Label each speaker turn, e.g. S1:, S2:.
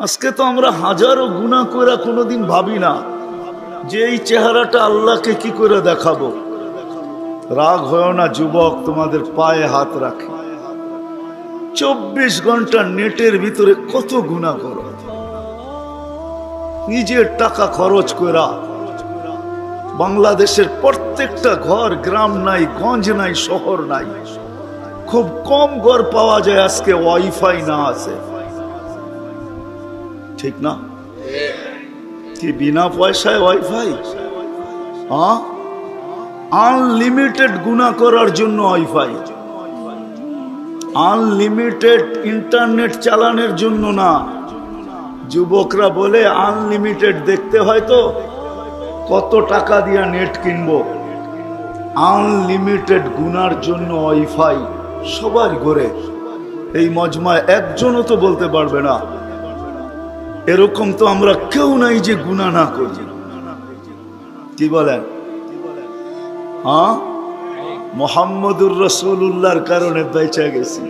S1: আজকে তো আমরা হাজারো গুণা করে কোনোদিন ভাবি না যে এই চেহারাটা আল্লাহকে কি করে দেখাবো? রাগ হয় না, যুবক তোমাদের পায়ে হাত রাখে। চব্বিশ ঘণ্টা নেটের ভিতরে কত গুণা করো? নিজের টাকা খরচ করা বাংলাদেশের প্রত্যেকটা ঘর, গ্রাম নাই, গঞ্জ নাই, শহর নাই। খুব কম ঘর পাওয়া যায় আজকে, ওয়াইফাই না আছে। ঠিক না? কি বিনা পয়সায় ওয়াইফাই হ্যাঁ? আনলিমিটেড গুণা করার জন্য ওয়াইফাই আনলিমিটেড ইন্টারনেট চালানোর জন্য না। যুবকরা বলে আনলিমিটেড দেখতে হয় তো? কত টাকা দিয়া নেট কিনবো? আনলিমিটেড গুনার জন্য ওয়াইফাই সবার ঘরে। এই মজমায় একজনও তো বলতে পারবে না। এরকম তো আমরা কেউ নাই যে গুণা না করি। কি বলেন? হ্যাঁ? মোহাম্মদুর রসুল্লাহর কারণে বেঁচে গেছি।